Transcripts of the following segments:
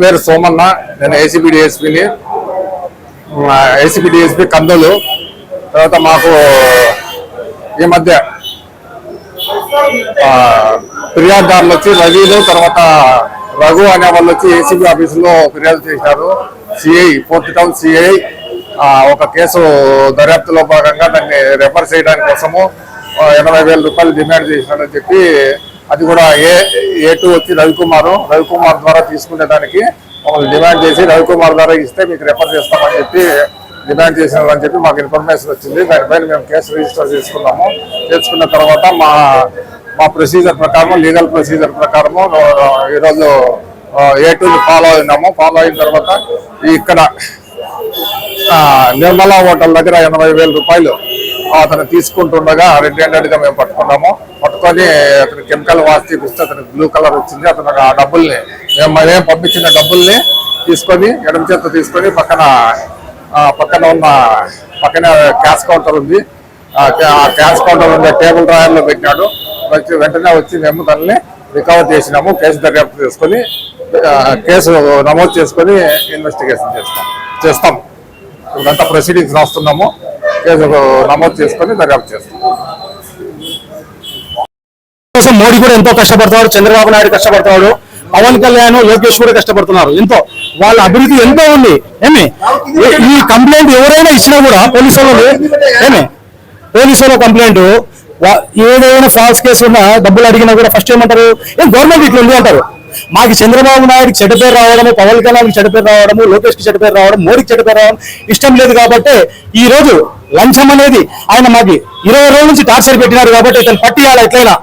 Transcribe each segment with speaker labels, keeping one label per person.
Speaker 1: పేరు సోమన్న నేను ACB డిఎస్పీని ACB DSP కందులు. తర్వాత మాకు ఈ మధ్య ఫిర్యాదుదారులు వచ్చి రవిలు తర్వాత రఘు అనే వాళ్ళు వచ్చి ఏసీబీ ఆఫీసులో ఫిర్యాదు చేశారు. సిఐ ఫోర్త్ టౌన్ సిఐ ఒక కేసు దర్యాప్తులో భాగంగా దాన్ని రెఫర్ చేయడానికి కోసము ఎనభై వేల రూపాయలు డిమాండ్ చేసినాడని చెప్పి అది కూడా ఏ ఏ టూ వచ్చి రవికుమార్ రవికుమార్ ద్వారా తీసుకునే దానికి మమ్మల్ని డిమాండ్ చేసి రవికుమార్ ద్వారా ఇస్తే మీకు రెఫర్ చేస్తామని చెప్పి డిమాండ్ చేసినారని చెప్పి మాకు ఇన్ఫర్మేషన్ వచ్చింది. దానిపైన మేము కేసు రిజిస్టర్ చేసుకున్నాము. చేసుకున్న తర్వాత మా మా ప్రొసీజర్ ప్రకారం లీగల్ ప్రొసీజర్ ప్రకారము ఈరోజు ఏ టూని ఫాలో అయినాము. ఫాలో అయిన తర్వాత ఇక్కడ నిర్మలా హోటల్ దగ్గర ఎనభై వేల రూపాయలు అతను తీసుకుంటుండగా రెడ్ హ్యాండెడ్గా మేము పట్టుకున్నాము. పట్టుకొని అతను కెమికల్ వాష్ తీపిస్తే అతనికి బ్లూ కలర్ వచ్చింది. అతను ఆ డబ్బుల్ని మేము మేము పంపించిన డబ్బుల్ని తీసుకొని ఎడమ చేత తీసుకొని పక్కన పక్కన ఉన్న పక్కన క్యాష్ కౌంటర్ ఉంది. ఆ క్యాష్ కౌంటర్ ఉండే టేబుల్ డ్రాయర్లో పెట్టినాడు. వచ్చి వెంటనే వచ్చి మేము తనని రికవర్ చేసినాము. కేసు దర్యాప్తు చేసుకొని కేసు నమోదు చేసుకొని ఇన్వెస్టిగేషన్ చేస్తాము. చేస్తాం. ఇదంతా ప్రొసీడింగ్స్ రాస్తున్నాము. కేసు నమోదు చేసుకొని దర్యాప్తు చేస్తాం.
Speaker 2: కోసం మోడీ కూడా ఎంతో కష్టపడతాడు చంద్రబాబు నాయుడు కష్టపడతాడు పవన్ కళ్యాణ్ లోకేష్ కూడా కష్టపడుతున్నారు. ఎంతో వాళ్ళ అభివృద్ధి ఎంతో ఉంది. ఏమి? ఈ- కంప్లైంట్ ఎవరైనా ఇచ్చినా కూడా పోలీసు వాళ్ళు ఏమి? పోలీసు వాళ్ళ కంప్లైంట్ ఏదైనా ఫాల్స్ కేసు ఉన్నా డబ్బులు అడిగినా కూడా ఫస్ట్ ఏమంటారు? ఏం గవర్నమెంట్ ఇట్లా ఉంది అంటారు? మాకు చంద్రబాబు నాయుడుకి చెడ్డ పేరు రావడము పవన్ కళ్యాణ్కి చెడ్డ పేరు రావడము లోకేష్కి చెడ్డ పేరు రావడం మోడీకి చెడ్డ పేరు రావడం ఇష్టం లేదు కాబట్టి ఈ రోజు లంచం అనేది ఆయన మాకు ఇరవై రోజుల నుంచి టార్చర్ పెట్టినారు కాబట్టి ఇతను పట్టియాలి ఎట్లయినా.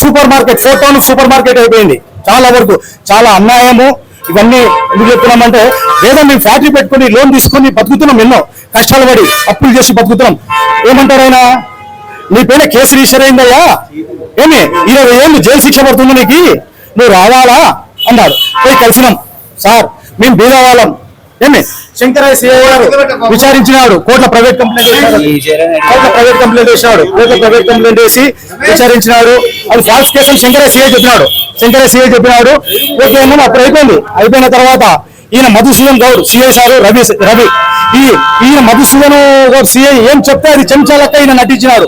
Speaker 2: Super market four town super market అయిపోయింది. చాలా వరకు చాలా అన్యాయము. ఇవన్నీ ఎందుకు చెప్తున్నామంటే ఏదో మేము ఫ్యాక్టరీ పెట్టుకొని లోన్ తీసుకొని బతుకుతున్నాం ఎన్నో. కష్టాలు పడి అప్పులు చేసి బతుకుతున్నాం. ఏమంటారు ఆయన? నీ పైన కేసు రిజిస్టర్ అయిందయ్యా ఏమి? ఇరవై ఏళ్ళు జైలు శిక్ష పడుతుంది నీకు? నువ్వు రావాలా? అన్నాడు. పోయి కలిసినాం. సార్ మేము బీద వాళ్ళం. ఏమి? శంకరయ్య సిఐ గారు విచారించినాడు. కోట్ల ప్రైవేట్ కంప్లైంట్ కోట్ల ప్రైవేట్ కంప్లైంట్ వేసినాడు కోట్ల ప్రైవేట్ కంప్లైంట్ వేసి విచారించినాడు. అది ఫాల్స్ కేసు శంకరయ్య సిఐ చెప్పినాడు. శంకరయ్య సిఐ చెప్పినాడు. ఓకే అన్నాడు అప్పుడు అయిపోయింది. అయిపోయిన తర్వాత ఈయన మధుసూదన్ గౌడ్ సిఐ సారు రవి రవి. ఈ ఈయన మధుసూదన్ గౌడ్ సిఐ ఏం చెప్తే అది చెంచాలక్క ఈయన నటించినాడు.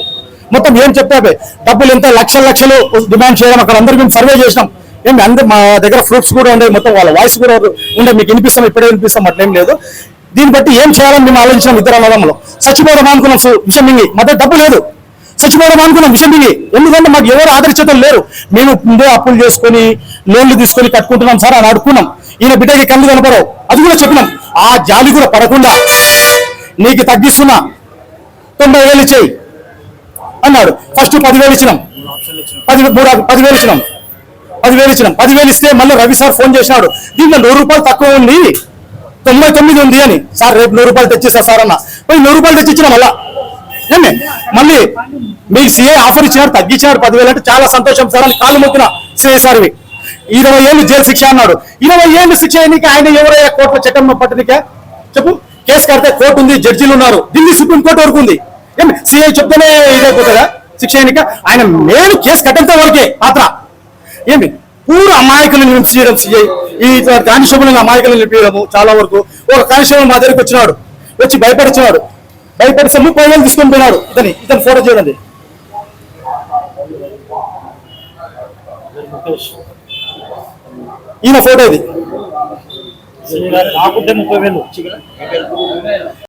Speaker 2: మొత్తం ఏం చెప్పాబే డబ్బులు ఎంత? లక్షల లక్షలు డిమాండ్ చేయడం. అక్కడ అందరికి మేము సర్వే చేసినాం. ఏంటి అందరు మా దగ్గర ఫ్రూట్స్ కూడా ఉండే మొత్తం వాళ్ళ వాయిస్ కూడా ఉండే మీకు వినిపిస్తాం ఇప్పుడే వినిపిస్తాం అట్లేం లేదు. దీన్ని బట్టి ఏం చేయాలని మేము ఆలోచించినాం ఇద్దరు అన్నదమ్ములు. చచ్చిపోవడం అనుకున్నాం విషయం మింగి. మా దగ్గర డబ్బు లేదు. చచ్చిపోవడం అనుకున్నాం విషయం మింగి. ఎందుకంటే మాకు ఎవరు ఆదరించడం లేరు. మేము ముందే అప్పులు చేసుకొని లోన్లు తీసుకొని కట్టుకుంటున్నాం సార్ అని అడుక్కున్నాం ఈయన బిడ్డకి కళ్ళు కనపడవు. అది కూడా చెప్పినాం. ఆ జాలి కూడా పడకుండా నీకు తగ్గిస్తున్నా. తొంభై వేలు ఇచ్చేయి అన్నాడు. ఫస్ట్ పదివేలు ఇచ్చినాం. పది మూడు పదివేలు ఇచ్చినాం. పదివేలు ఇచ్చినాం. పదివేలు ఇస్తే మళ్ళీ రవి సార్ ఫోన్ చేసినాడు. దీంట్లో నూరు రూపాయలు తక్కువ ఉంది. తొంభై తొమ్మిది ఉంది అని. సార్ రేపు నూరు రూపాయలు తెచ్చిస్తా సార్ అన్న. పోయి నూరు రూపాయలు తెచ్చిచ్చిన మళ్ళా? ఏమే? మళ్ళీ మీకు సిఏ ఆఫర్ ఇచ్చినాడు తగ్గించినాడు పదివేలు అంటే చాలా సంతోషం సార్ అని కాలు మొక్కిన సిఏ సార్వి. ఇరవై ఏళ్ళు జైలు శిక్ష అన్నాడు. ఇరవై ఏళ్ళు శిక్ష ఎన్నిక ఆయన ఎవరయ్యా కోర్టులో చట్టం పట్టనికే? చెప్పు. కేసు కడితే కోర్టు ఉంది జడ్జీలు ఉన్నారు. ఢిల్లీ సుప్రీంకోర్టు వరకు ఉంది. ఏమి? సిఐ చెప్తేనే ఇదైపోతుందా? శిక్ష ఎన్నిక ఆయన మెయిన్ కేసు కట్టంతో వరకే పాత్ర ఏమి? పూర అమాయకులను నిలిపించడం సిఐ. ఈ కానిస్టేబుల్ అమాయకులను నిలిపించడము చాలా వరకు. ఒక కానిస్టేబుల్ మా దగ్గరికి వచ్చినాడు. వచ్చి భయపడిచ్చినాడు. భయపడిస్తే ముప్పై వేలు తీసుకొని పోయినాడు. ఇతని ఇతను ఫోటో చూడండి. ఈయన ఫోటో ఇది.
Speaker 3: ముప్పై వేలు.